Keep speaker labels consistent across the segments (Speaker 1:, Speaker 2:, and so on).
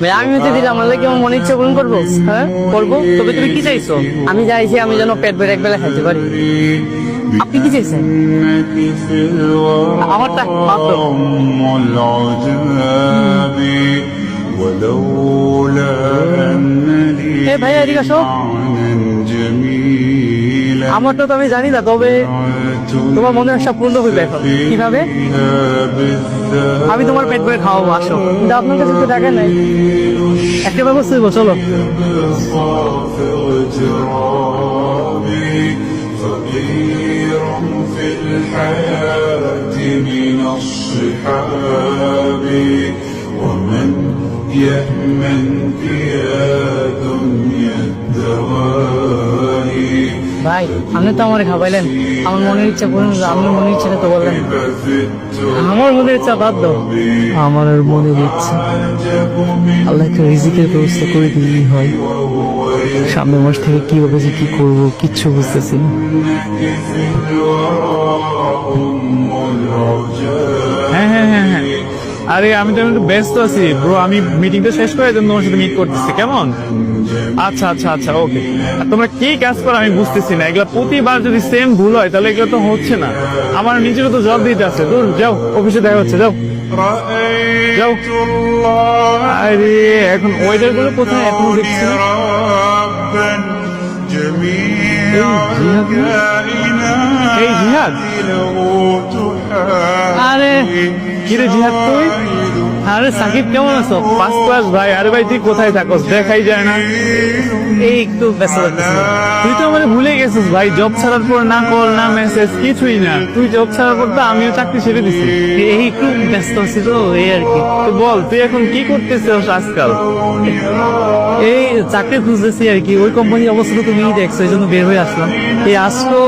Speaker 1: ভাই আমি হতে দিলাম আল্লাহ কি আমার মনের ইচ্ছা পূরণ করবো হ্যাঁ করবো তবে তুমি কি চাইছো আমি চাইছি আমি যেন পেট ভরে একবেলা খাইতে পারি আপনি কি চাইছেন
Speaker 2: إنك في الورى
Speaker 1: আমারটা মাত্র
Speaker 2: أم العجاب ولولا أن لي
Speaker 1: এ ভাইয়া এদিকে আসো
Speaker 2: معنى جميلا
Speaker 1: আমারটা তো আমি জানি না তবে তোমার মনে আশা পূর্ণ হইবে এখন কিভাবে
Speaker 2: فيها بالذات
Speaker 1: আমি তোমার পেট ভরে খাওয়াবো আসো কিন্তু আপনার কাছে তো টাকা নাই একটা ব্যবস্থা হইবো চলো
Speaker 2: صافر جرابي فقير في الحياة من الصحاب ومن يأمنك
Speaker 1: ভাই আপনি তো আমার খাবাইলেন আমার মনের ইচ্ছা বলুন আমার মনের ইচ্ছাটা তো বললেন। আমার মনের ইচ্ছা বাদ দাও। আমার আর মনের ইচ্ছা। আল্লাহ একটু রিজিকের ব্যবস্থা করে দিলেই হয়। সামনের মাস থেকে কীভাবে যে কী করব কিচ্ছু বুঝতেছি না।
Speaker 3: হ্যাঁ হ্যাঁ হ্যাঁ হ্যাঁ। আরে, আমি তো ব্যস্ত আছি ব্রো আমি মিটিংটা শেষ করে তোমার সাথে মিট করতেছি, কেমন? আচ্ছা আচ্ছা আচ্ছা ওকে তোমরা কি কাজ করো আমি বুঝতেছি না। এগুলো প্রতিবার যদি সেম ভুল হয়, তাহলে এগুলো তো হচ্ছে না। আমার নিজেরও তো জব দিতে আছে। দূর, যাও অফিসে দেখা হচ্ছে, যাও। যাও। আরে, এখন ওয়েদারগুলো কোথায় এখন দেখছি এই জিহাদ?
Speaker 1: আরে
Speaker 3: কিরে জিহাদ তুই?
Speaker 1: আরে সাকিব কেমন আছো?
Speaker 3: ফার্স্ট ক্লাস ভাই আরে ভাই তুই কোথায় থাকস? দেখাই যায় না।
Speaker 1: এই একটু ব্যস্ত
Speaker 3: তুই তো আমাকে ভুলে গেছিস ভাই জব ছাড়ার পর না কল না মেসেজ কিছুই না। তুই জব ছাড়ার পর তো আমিও চাকরি ছেড়ে দিছি।
Speaker 1: এই একটু ব্যস্ত আছি তো এই আর কি।
Speaker 3: তো বল তুই এখন কি করতেছিস আজকাল?
Speaker 1: এই চাকরি খুঁজতেছি আর কি ওই কোম্পানির অবস্থা তো তুমিই দেখছ এই জন্য বের হয়ে আসলাম। এই আজকেও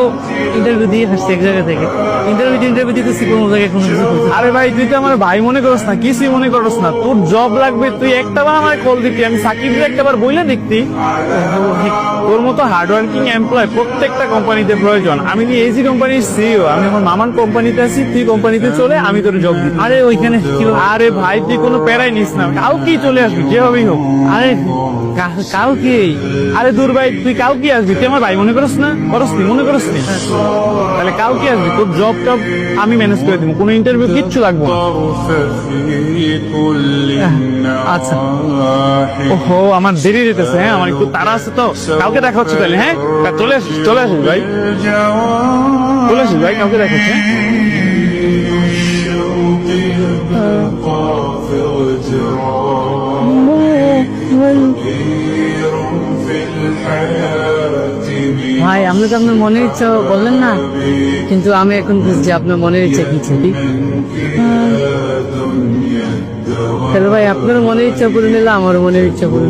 Speaker 1: ইন্টারভিউ দিয়ে আসছি এক জায়গা থেকে। ইন্টারভিউ ইন্টারভিউ দিতেছি কোনো জায়গায় কোনো কিছু
Speaker 3: আরে ভাই তুই তো আমার ভাই মনে করস না কিছুই মনে মনে করস না। তোর জব লাগবে তুই একটাবার আমার কল দিতি আমি সাকিবের একটাবার বইলে দেখতি। তোর মতো হার্ডওয়ার্কিং এমপ্লয় প্রত্যেকটা কোম্পানিতে প্রয়োজন। আমি এজি কোম্পানির সিইও আমি আমার মামার কোম্পানিতে আছি তুই কোম্পানিতে চলে আমি তোর জব দিই
Speaker 1: আরে ওইখানে
Speaker 3: আরে ভাই তুই কোনো প্যারাই নিস না। কাউকেই চলে আসবি যেভাবেই হোক।
Speaker 1: আরে কাউকে?
Speaker 3: আরে দূর ভাই তুই কাউকে আসবি। তুই আমার ভাই মনে করস না? করস নি মনে করস নি? হ্যাঁ। তাহলে কাউকে আসবি। তোর জব টব আমি ম্যানেজ করে দিব। কোনো ইন্টারভিউ কিচ্ছু লাগবে না।
Speaker 1: আচ্ছা।
Speaker 3: ওহো, আমার দেরি দিতেছে হ্যাঁ আমার একটু তারা আছে তো। কাউকে দেখা হচ্ছে তাহলে হ্যাঁ? চলে আসুন চলে আসুন ভাই। চলে আসুন ভাই, কাউকে দেখা হচ্ছে হ্যাঁ?
Speaker 1: ভাই আপনি তো আপনার মনের ইচ্ছা বললেন না, কিন্তু আমি এখন বুঝছি আপনার মনের ইচ্ছা কি
Speaker 2: ছবি।
Speaker 1: হ্যালো ভাই, আপনার মনের ইচ্ছা করে নিল আমার মনের ইচ্ছা
Speaker 2: করে